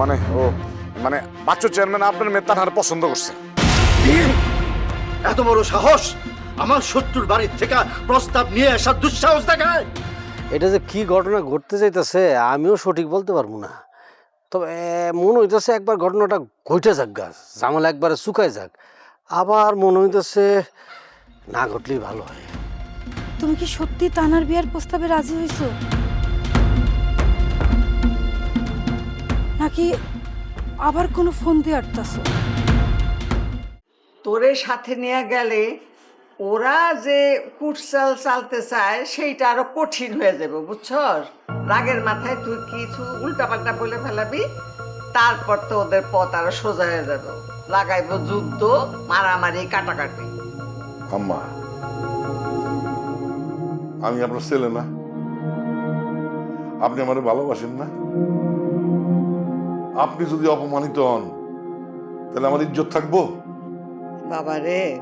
মানে ও মানে বাচ্চু চেয়ারম্যান আপনার মেয়ে তার পছন্দ করছে। এত বড় সাহস? আমার শত্রুর বাড়ির থেকে প্রস্তাব নিয়ে আসার দুঃসাহস দেখায়। এটা যে কি ঘটনা ঘটতে যাইতেছে আমিও সঠিক বলতে পারব না। তবে মনে হইতেছে একবার ঘটনাটা ঘটে যাক গাছ জামাল একবারে শুকায় যাক। আবার মনে হইতেছে না ঘটলেই ভালো হয়। তুমি কি সত্যি তানার বিয়ার প্রস্তাবে রাজি হয়েছো নাকি আবার কোনো ফোন দিয়ে আটতাছো? তোরে সাথে নিয়ে গেলে ওরা যে কুটসাল চালতে চায় সেইটা আরও কঠিন হয়ে যাবে বুঝছস? রাগের মাথায় তুই কিছু উল্টাপাল্টা বলে ফেলাবি তারপর তো ওদের পথ আরও সোজা হয়ে যাবে। লাগাইবো যুদ্ধ মারামারি কাটাকাটি। আম্মা আমি আপনার ছেলে না। আপনি আমার ভালোবাসেন না। আপনি যদি অপমানিত হন, তাহলে আমার ইজ্জত থাকব? বাবারে,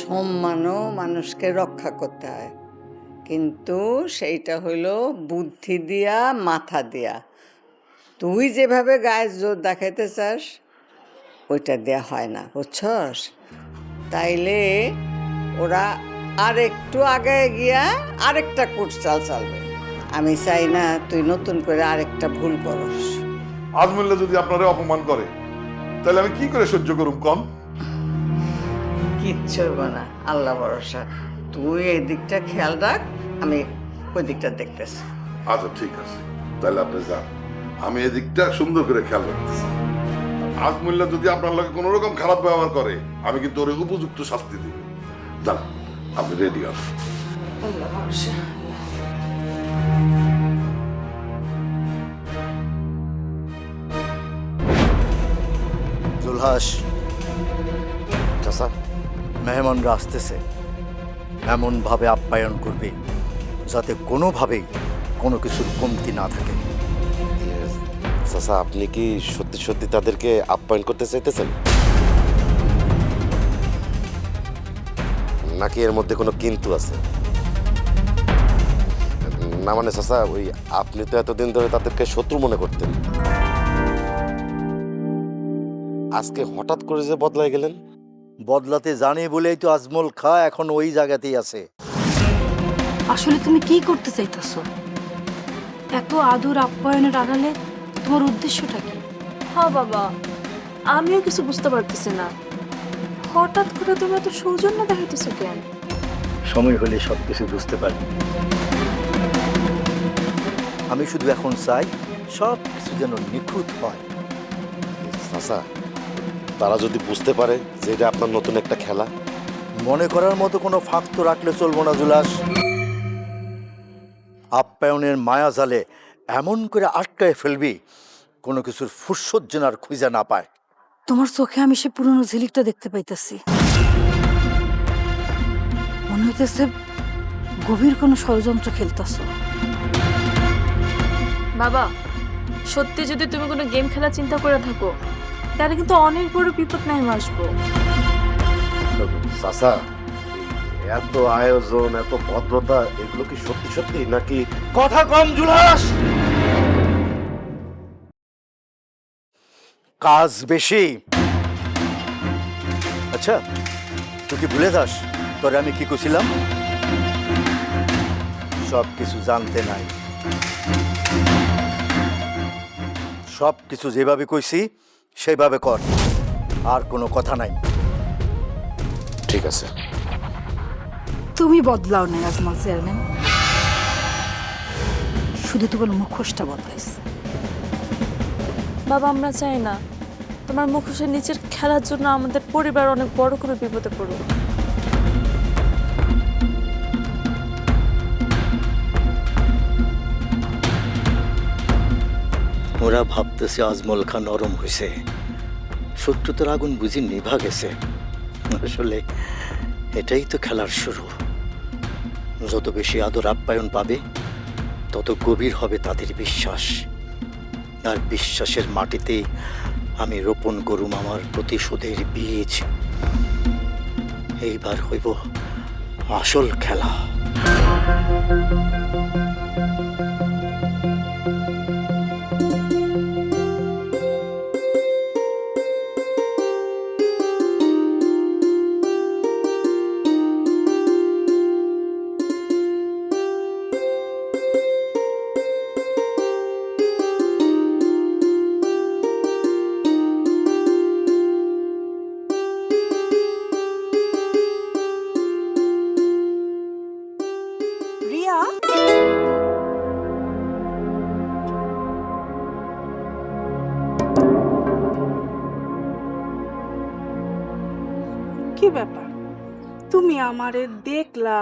সম্মানও মানুষকে রক্ষা করতে হয়। কিন্তু সেইটা হইল বুদ্ধি দিয়া, মাথা দিয়া। তুই যেভাবে গায়ের জোর দেখাইতে চাস, ওইটা দেয়া হয় না, বুঝছস? তাইলে ওরা আর একটু আগে গিয়া আরেকটা কুটচাল চালবে। আমি চাই না তুই নতুন করে আরেকটা ভুল করস। আজমুল্লা যদি আপনারে অপমান করে তাহলে আমি কি করে সহ্য করুম কম কিচ্ছু হইব না আল্লাহ ভরসা। তুই এই দিকটা খেয়াল রাখ আমি ওই দিকটা দেখতেছি। আচ্ছা ঠিক আছে। তাহলে আপনি যান। আমি এদিকটা সুন্দর করে খেয়াল রাখতেছি। আজমুল্লা যদি আপনার লগে কোনো রকম খারাপ ব্যবহার করে আমি কিন্তু ওর উপযুক্ত শাস্তি দিব। যান আপনি রেডি হন। আল্লাহ ভরসা। জুলহাস চাচা মেহমানরা আসতেছে। এমনভাবে আপ্যায়ন করবে যাতে কোনোভাবেই কোনো কিছুর কমতি না থাকে। ইয়ে, চাচা আপনি কি সত্যি সত্যি তাদেরকে আপ্যায়ন করতে চাইতেছেন? নাকি এর মধ্যে কোনো কিন্তু আছে? না মানে চাচা ওই আপনি তো এতদিন ধরে তাদেরকে শত্রু মনে করতেন। আজকে হঠাৎ করে যে বদলায় গেলেন? বদলাতে জানে বলেই তো আজমল খা এখন ওই জায়গাতেই আছে। আসলে তুমি কি করতে চাইতেছো? এত আদর আপ্যায়নের আড়ালে তোমার উদ্দেশ্যটা কি? হ্যাঁ বাবা আমিও কিছু বুঝতে পারতেছি না। হঠাৎ করে তুমি এত সৌজন্য দেখাইতেছো কেন? সময় হলে সব কিছু বুঝতে পারবি। আমি শুধু এখন চাই সব কিছু যেন নিখুঁত হয়। চাচা তারা যদি বুঝতে পারে যে এটা আপনার নতুন একটা খেলা। মনে করার মতো কোনো ফাঁক তো রাখলে চলবো না জুলাস। আপ্যায়নের মায়া জালে এমন করে আটকায় ফেলবি কোনো কিছুর ফুসত যেন আর খুঁজে না পায়। তোমার চোখে আমি সে পুরনো ঝিলিকটা দেখতে পাইতেছি। মনে হইতেছে গভীর কোনো ষড়যন্ত্র খেলতেছো। বাবা সত্যি যদি তুমি কোনো গেম খেলা চিন্তা করে থাকো তাহলে কিন্তু অনেক বড় বিপদ নাই আসব। চাচা এত আয়োজন, এত ভদ্রতা, এগুলো কি সত্যি সত্যি নাকি কথা কম জুলাস? কাজ বেশি। আচ্ছা তুই কি ভুলে যাস তোরে আমি কি করছিলাম সব কিছু জানতে নাই। সব কিছু যেভাবে কইছি সেইভাবে কর। আর কোনো কথা নাই। ঠিক আছে। তুমি বদলাও নাই আজমল চেয়ারম্যান। শুধু তোমার মুখোশটা বদলাইছে। বাবা আমরা চাই না। তোমার মুখোশের নিচের খেলার জন্য আমাদের পরিবার অনেক বড় করে বিপদে পড়ুক। ওরা ভাবতেছে আজমল খান নরম হয়েছে শত্রুতার আগুন বুঝি নিভা গেছে। আসলে এটাই তো খেলার শুরু। যত বেশি আদর আপ্যায়ন পাবে, তত গভীর হবে তাদের বিশ্বাস। আর বিশ্বাসের মাটিতে আমি রোপণ করুম আমার প্রতিশোধের বীজ। এইবার হইব আসল খেলা। আমারে দেখলা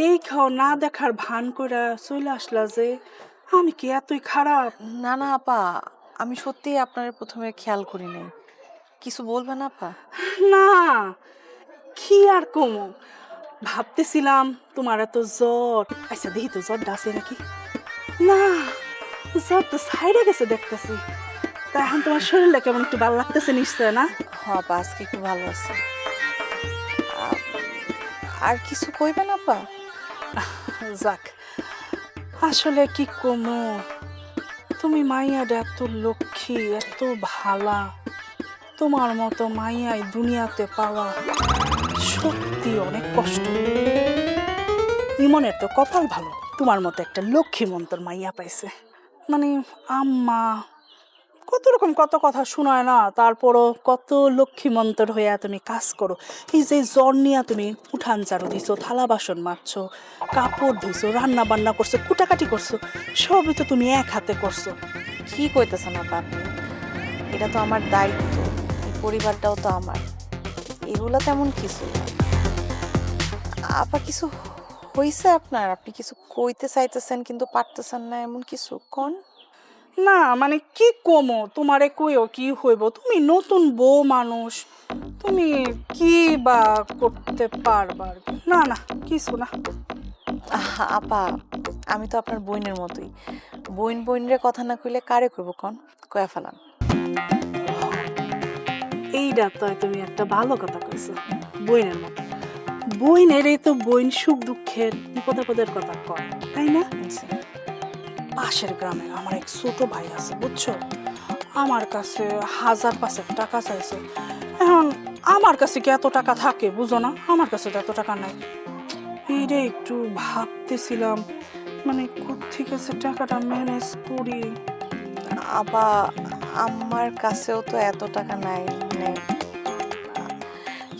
দেখাও না দেখার ভান করে চলে আসলা যে আমি কি এতই খারাপ? না না আপা আমি সত্যি আপনার প্রথমে খেয়াল করি নাই। কিছু বলবেন আপা? না কি আর কমো? ভাবতেছিলাম তোমার এত জ্বর। আচ্ছা দেখি তো জ্বরটা ডাসে নাকি? না জ্বর তো সাইডে গেছে দেখতেছি। তা এখন তোমার শরীরটা কেমন একটু ভালো লাগতেছে নিশ্চয় না? হ আপা আজকে একটু ভালো আছে। আর কিছু কইবেন আপা যাক, আসলে কি কমো? তুমি মাইয়াটা এত লক্ষ্মী, এত ভালা। তোমার মতো মাইয়াই দুনিয়াতে পাওয়া সত্যি অনেক কষ্ট। ইমনের তো কপাল ভালো। তোমার মতো একটা লক্ষ্মী মন্তর মাইয়া পাইছে। মানে আম্মা কত রকম কত কথা শোনায় না, তারপরও কত লক্ষ্মী মন্তর হইয়া তুমি কাজ করো। এই যে জ্বর নিয়ে তুমি উঠান চারু দিছো, থালা বাসন মারছো কাপড় ধুইছো রান্না বান্না করছ, কুটাকাটি করছ, সবই তো তুমি এক হাতে করছ। কি কইতেছেন আপা আপনি? এটা তো আমার দায়িত্ব পরিবারটাও তো আমার। এগুলো তেমন কিছু না। আপা কিছু হইছে আপনার? আপনি কিছু কইতে চাইতেছেন কিন্তু পারতেছেন না এমন কিছু? কোন? না মানে কি কমো? তোমারে কইও কি হইব? তুমি নতুন বউ মানুষ। তুমি কি বা করতে পারবা না না কিছু না। আপা আমি তো আপনার বইনের মতোই। বইন বইনরে কথা না কইলে কারে কইব কোন? কয়া ফেলান। এইটা তো তুমি একটা ভালো কথা কইছো বইনের মতো। বইনের এই তো বইন সুখ দুঃখের বিপদ আপদের কথা কয় তাই না? পাশের গ্রামের আমার এক ছোট ভাই আছে বুঝছ? আমার কাছে হাজার পাঁচেক টাকা চাইছে। এখন আমার কাছে কি এত টাকা থাকে বুঝো না? আমার কাছে তো এত টাকা নাই। এইটা একটু ভাবতেছিলাম মানে কোথেকে যে টাকাটা ম্যানেজ করি? আবা আমার কাছেও তো এত টাকা নাই মানে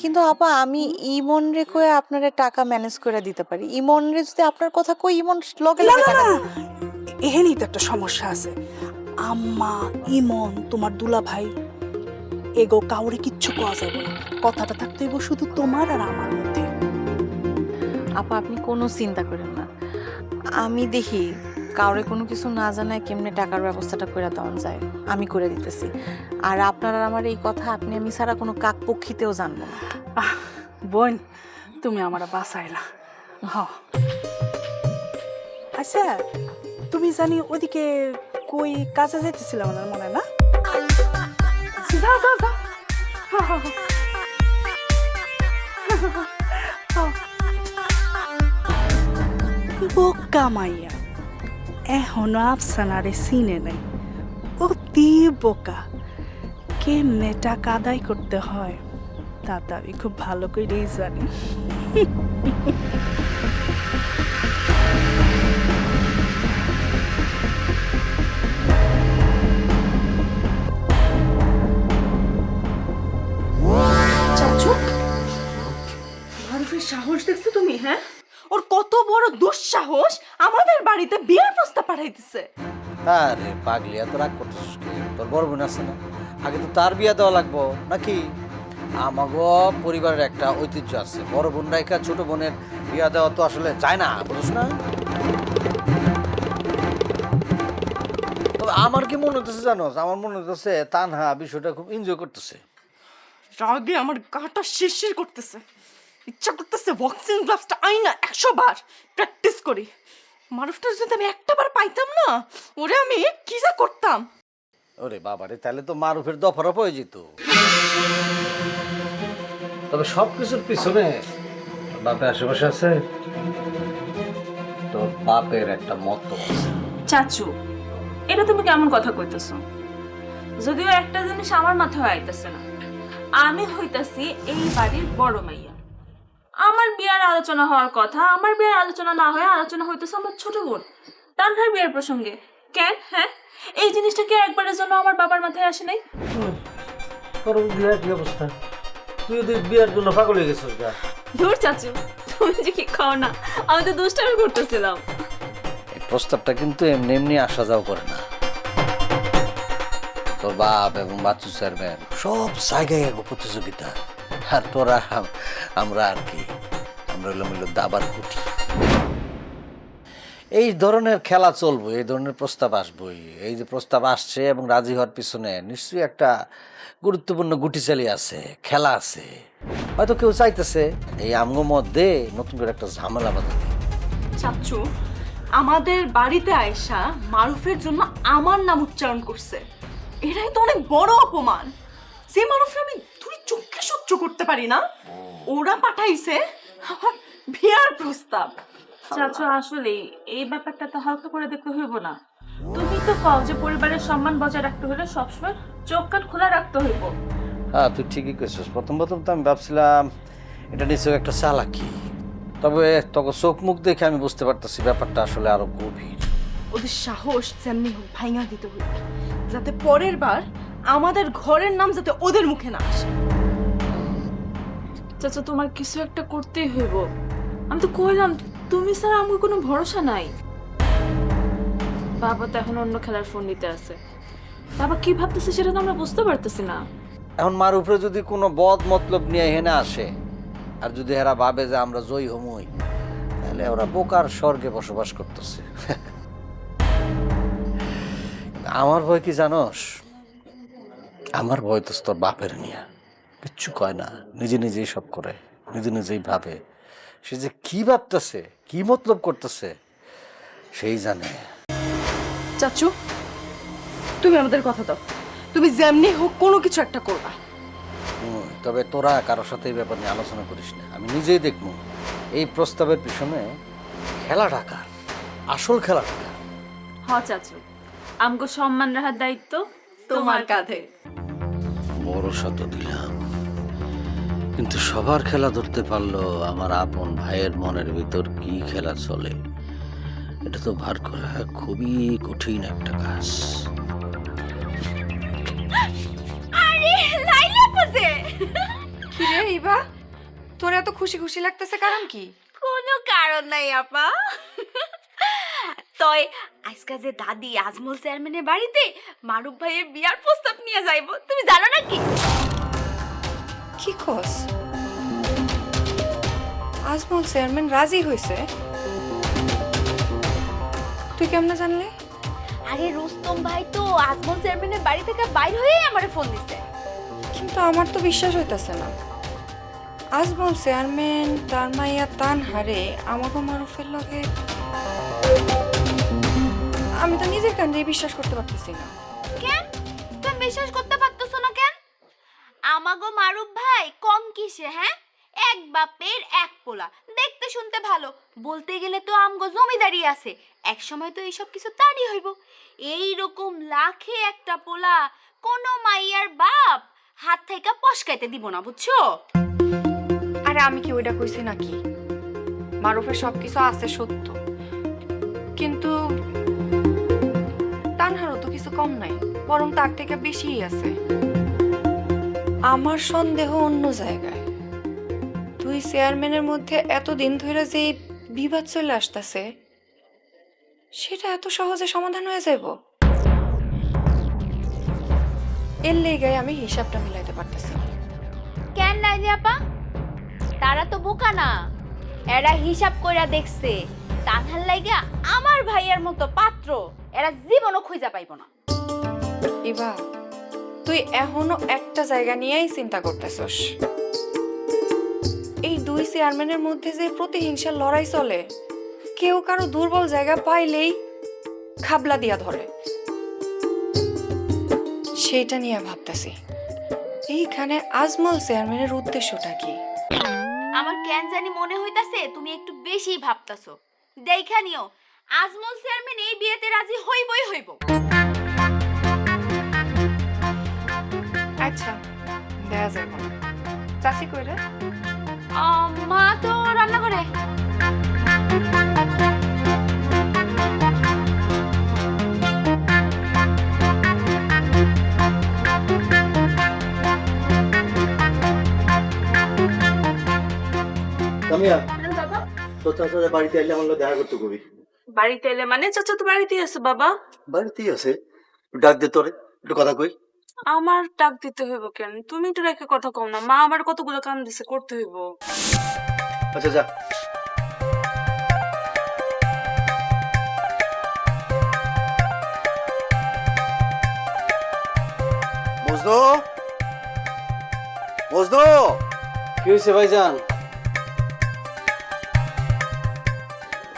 কিন্তু আপা আমি ইমন রে কয়ে আপনারে টাকা ম্যানেজ করে দিতে পারি। ইমন রে যদি আপনার কথা কই ইমন লগে লগে টাকা এখানেই তো একটা সমস্যা আছে। আম্মা ইমন তোমার দুলা ভাই এগো কাউরে কিচ্ছু কওয়া যাবে না কথাটা থাকতে হইব শুধু তোমার আর আমার মধ্যে। আপা আপনি কোনো চিন্তা করেন না। আমি দেখি কাউরে কোনো কিছু না জানায় কেমনে টাকার ব্যবস্থাটা করে দেওয়া যায়। আমি করে দিতেছি। আর আপনার আর আমার এই কথা আপনি আমি ছাড়া কোনো কাক পক্ষীতেও জানব না। বোন তুমি আমার বাঁচাইলা। হ। আচ্ছা তুমি জানি ওদিকে কই কাজে যাইতেছিলাম আমার মনে না। বোকা মাইয়া এখনও আফসানারে চিনে নাই। অতি বোকা, কেমনে টাকা আদায় করতে হয়, তা তো আমি খুব ভালো করেই জানি। পাঠাইতেছে আরে পাগলি এত রাগ করতেছিস কি? তোর বড় বোন আছে না? আগে তো তার বিয়া দেওয়া লাগবো নাকি? আমাগো পরিবারের একটা ঐতিহ্য আছে। বড় বোন রাইকা ছোট বোনের বিয়া দেওয়া তো আসলে যায় না বুঝছ না? তবে আমার কি মনে হতেছে জানো আমার মনে হতেছে তানহা বিষয়টা খুব এনজয় করতেছে। রাগে আমার গাটা শিরশির করতেছে। ইচ্ছা করতেছে বক্সিং গ্লাভসটা আইনা একশো বার প্র্যাকটিস করি। মানুষটার যদি আমি একটা বার পাইতাম না ওরে আমি কি যা করতাম? ওরে বাবারে তাহলে তো মারুফের দফারফ হয়ে যেত তবে সব কিছুর পিছনে তোর বাপের আশেপাশে আছে তোর বাপের একটা মত আছে। চাচু এটা তুমি কেমন কথা কইতেছ? যদিও একটা জিনিস আমার মাথায় আইতেছে না আমি হইতাছি এই বাড়ির বড় মাইয়া। আমার বিয়ার আলোচনা হওয়ার কথা আমার বিয়ের আলোচনা না হয়ে আলোচনা হইতেছে আমার ছোট বোন। তানহার বিয়ের প্রসঙ্গে। কেন? হ্যাঁ? এই জিনিসটা কি একবারের জন্য আমার বাবার মাথায় আসে নাই? তোর বিয়ার কি অবস্থা? তুই যদি বিয়ার জন্য পাগল হয়ে গেছিস গা। ধুর চাচু তুমি যে কি খাও না আমি তো দুষ্টামি করতেছিলাম। এই প্রস্তাবটা কিন্তু এমনি এমনি আসা যাও করে না। তোর বাপ এবং বাচ্চু চেয়ারম্যান সব জায়গায় এক প্রতিযোগিতা। আর তোরা আমরা আর কি, আমরা হইলাম হইল দাবার কুটি। এই ধরনের খেলা চলবো, এই ধরনের প্রস্তাব আসবই। এই যে প্রস্তাব আসছে এবং রাজি হওয়ার পিছনে নিশ্চয়ই একটা গুরুত্বপূর্ণ গুটিচালি আছে, খেলা আছে। হয়তো কেউ চাইতেছে এই আমগো মধ্যে নতুন করে একটা ঝামেলা বাঁধাতে চাচ্চু আমাদের বাড়িতে আয়সা মারুফের জন্য আমার নাম উচ্চারণ করছে। এটাই তো অনেক বড় অপমান। যে মারুফে আমি চোখে সহ্য করতে পারি না। ওরা পাঠাইছে আমার বিয়ার প্রস্তাব। চাচু আসলে এই ব্যাপারটা তো হালকা করে দেখতে হইব না। তুমি তো কও যে পরিবারের সম্মান বজায় রাখতে হলে সবসময় চোখ কান খোলা রাখতে হইব। হ্যাঁ তুই ঠিকই কইছিস। প্রথম প্রথম তো আমি ভাবছিলাম এটা নিশ্চয় একটা চালাকি। তবে তখন চোখ মুখ দেখে আমি বুঝতে পারতেছি ব্যাপারটা আসলে আরও গভীর। ওদের সাহস যেমনি হোক ভাঙা দিতে হইবে। যাতে পরের বার আমাদের ঘরের নাম যাতে ওদের মুখে না আসে। চাচা, তোমার কিছু একটা করতেই হইব। আমি তো কইলাম, তুমি স্যার আমার কোনো ভরসা নাই। বাবা তো এখন অন্য খেলার ফোন নিতে আছে। বাবা কি ভাবতেছে সেটা তো আমরা বুঝতে পারতেছি না। এখন মার উপরে যদি কোনো বদ মতলব নিয়ে হেনে আসে, আর যদি এরা ভাবে যে আমরা জয়ী হমই, তাহলে ওরা বোকার স্বর্গে বসবাস করতেছে। আমার ভয় কি জানোস? আমার ভয় তো তোর বাপের নিয়ে। কিচ্ছু কয় না নিজে নিজেই সব করে নিজে নিজেই ভাবে। সে যে কি ভাবতেছে কি মতলব করতেছে সেই জানে। চাচু তুমি আমাদের কথা দাও। তুমি যেমনি হোক কোনো কিছু একটা করবা। হুম, তবে তোরা কারোর সাথে এই ব্যাপার নিয়ে আলোচনা করিস না। আমি নিজেই দেখব এই প্রস্তাবের পিছনে খেলা টাকার আসল খেলা টাকা হ চাচু আমগো সম্মান রাখার দায়িত্ব তোমার কাঁধে। বড় শত দিলাম। কিন্তু সবার খেলা ধরতে পারল আমার আপন ভাইয়ের মনের ভিতর কি খেলা চলে? এটা তো ভার করা খুবই কঠিন একটা কাজ। কিরে ইবা? তোর এত খুশি খুশি লাগতেছে কারণ কি? কোনো কারণ নাই আপা। তয় আজকে যে দাদি আজমল চেয়ারম্যানের বাড়িতে মারুফ ভাইয়ের বিয়ার প্রস্তাব নিয়ে যাইব তুমি জানো না কি কস? আজমল চেয়ারম্যান রাজি হয়েছে তুই কেমনে জানলে? আরে রুস্তম ভাই তো আজমল চেয়ারম্যানের বাড়ি থেকে বাইর হয়েই আমারে ফোন দিছে। কিন্তু আমার তো বিশ্বাস হইতাছে না। আজমল চেয়ারম্যান তার মাইয়া তান হারে আমাকে মারুফের লগে আমি তো নিজের কান্ডে বিশ্বাস করতে পারতেছি না। কেন? তুমি বিশ্বাস করতে পারতেছো না আমাগো মারুফ ভাই, কম কিসে হ্যাঁ? এক বাপের এক পোলা, দেখতে শুনতে ভালো। বলতে গেলে তো আমগো জমিদারি আছে। এক সময় তো এইসব কিছু তারই হইব। এই রকম লাখে একটা পোলা, কোনো মাইয়ার বাপ, হাত থেকে পশকাইতে দিব না, বুঝছ? আরে আমি কি ওইটা কইছি নাকি? মারুফের সব কিছু আছে সত্য। কিন্তু তানহারও তো কিছু কম নাই, বরং তার থেকে বেশিই আছে। আমার সন্দেহ অন্য জায়গায়। তুই চেয়ারম্যানের মধ্যে এতদিন ধরে যে বিবাদ চলে আসতেছে সেটা এত সহজে সমাধান হয়ে যাইব? এর লেগে আমি হিসাবটা মিলাইতে পারতেছি না। কেন নাইলি আপা? তারা তো বোকা না। এরা হিসাব কইরা দেখছে তাহার লাইগা আমার ভাইয়ের মতো পাত্র এরা জীবনও খুঁজা পাইব না। ইভা তুই এখনও একটা জায়গা নিয়েই চিন্তা করতেছস। এই দুই চেয়ারম্যানের মধ্যে যে প্রতিহিংসার লড়াই চলে, কেউ কারও দুর্বল জায়গা পাইলেই খাবলা দিয়া ধরে। সেইটা নিয়ে ভাবতেছি। এইখানে আজমল চেয়ারম্যানের উদ্দেশ্যটা কি? আমার কেন জানি মনে হইতাছে তুমি একটু বেশি ভাবতাছো। দেখা নিও, আজমল চেয়ারম্যান এই বিয়েতে রাজি হইবই হইব। আচ্ছা দেখা চাষি কইরে মা তো রান্না করে কামিয়া তোর চাচা বাড়িতে এলে আমার দেখা করতে কবি। বাড়িতে এলে মানে চাচা তো বাড়িতেই আছে বাবা। বাড়িতেই আছে। ডাক দে তোরে একটু কথা কই। আমার ডাক দিতে হইব কেন? তুমি তো রেখে কথা কম না। মা আমার কতগুলো কাম দিছে করতে হইব। আচ্ছা যা। মজনু? মজনু? কি হয়েছে ভাইজান?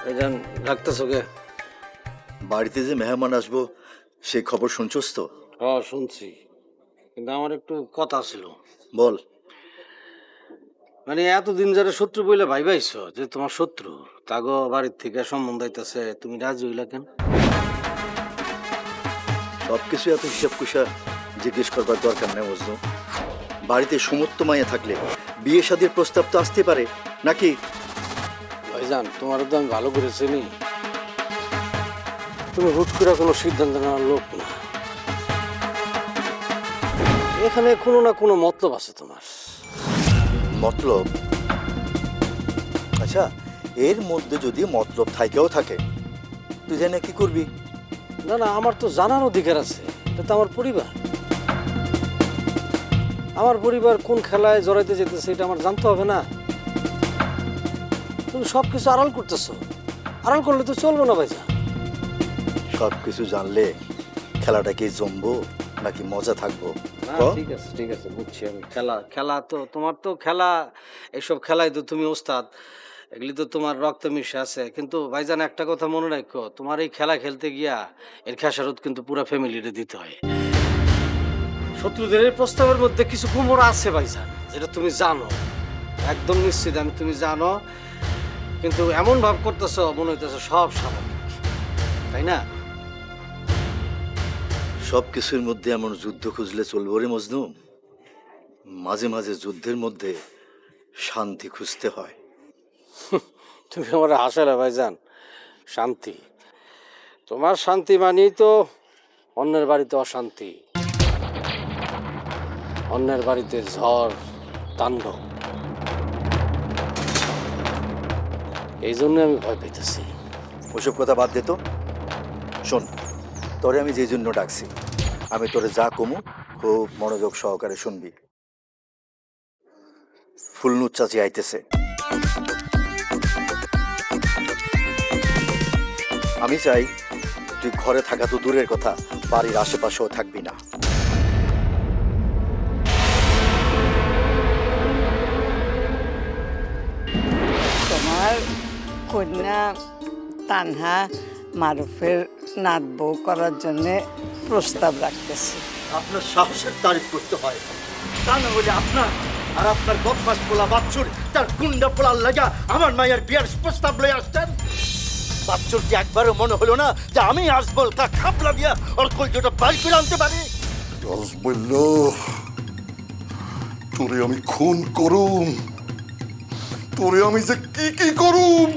ভাইজান ডাকতেছো কে? বাড়িতে যে মেহমান আসব সেই খবর শুনছস তো? হ্যাঁ শুনছি। কিন্তু আমার একটু কথা ছিল। বল। মানে এতদিন যারা শত্রু বইলে ভাই ভাইছো যে তোমার শত্রু তাগো বাড়ির থেকে সম্বন্ধ আইতাছে তুমি রাজি হইলা কেন? সবকিছু এত হিসাব কুসা জিজ্ঞেস করবার দরকার নেই মজনু বাড়িতে সমস্ত মাইয়া থাকলে বিয়ে শাদীর প্রস্তাব তো আসতে পারে নাকি? ভাইজান তোমার তো আমি ভালো করে চিনি। তুমি হুট করে কোনো সিদ্ধান্ত নেওয়ার লোক না। এখানে কোনো না কোনো মতলব আছে তোমার। মতলব? আচ্ছা এর মধ্যে যদি মতলব থাকেও থাকে তুই জানে কি করবি? না না আমার তো জানার অধিকার আছে এটা তো আমার পরিবার। আমার পরিবার কোন খেলায় জড়াইতে যেতেছে এটা আমার জানতে হবে না। তুমি সব কিছু আড়াল করতেছো। আড়াল করলে তো চলবো না ভাইজান। সব কিছু জানলে খেলাটা কি জমবো? নাকি মজা থাকব? না, ঠিক আছে ঠিক আছে বুঝছি আমি। খেলা খেলা তো তোমার তো খেলা এসব খেলায় তো তুমি ওস্তাদ এগুলি তো তোমার রক্ত মিশে আছে। কিন্তু ভাইজান একটা কথা মনে রাখো তোমার এই খেলা খেলতে গিয়া এর খেসারত কিন্তু পুরো ফ্যামিলিরে দিতে হয়। শত্রুদের এই প্রস্তাবের মধ্যে কিছু কুমোর আছে ভাইজান যেটা তুমি জানো। একদম নিশ্চিত আমি তুমি জানো। কিন্তু এমন ভাব করতেছো মনে হইতেছে সব স্বাভাবিক। তাই না? সব কিছুর মধ্যে এমন যুদ্ধ খুঁজলে চলবো রে মজনু। মাঝে মাঝে যুদ্ধের মধ্যে শান্তি খুঁজতে হয়। তুমি আমার হাসালে ভাইজান শান্তি। তোমার শান্তি মানেই তো অন্যের বাড়িতে অশান্তি। অন্যের বাড়িতে ঝড় তাণ্ডব এই জন্য আমি ভয় পেতেছি। ওসব কথা বাদ দে তো। শোন তোরে আমি যে জন্য ডাকছি, আমি তোরে যা কমু, খুব মনোযোগ সহকারে শুনবি। ফুলনুর চাচি আইতেছে। আমি চাই, তুই ঘরে থাকা তো দূরের কথা, বাড়ির আশেপাশেও থাকবি না। তোমার কন্যা তানহা মারুফের নাত বউ করার জন্যে প্রস্তাব রাখতেছে। আপনার সাহসের তারিফ করতে হয়। তা না হলে আপনার আর আপনার বদমাস পোলা বাচ্চুর তার গুন্ডা পোলার লাগা আমার মায়ের বিয়ার প্রস্তাব লয়ে আসছেন। বাচ্চুর কি একবারও মনে হলো না যে আমি আজবল তা খাপলা দিয়া ওর কলজোটা বাড়ি করে আনতে পারি? রসবল্ল তোরে আমি খুন করুম। তোরে আমি যে কি কি করুম?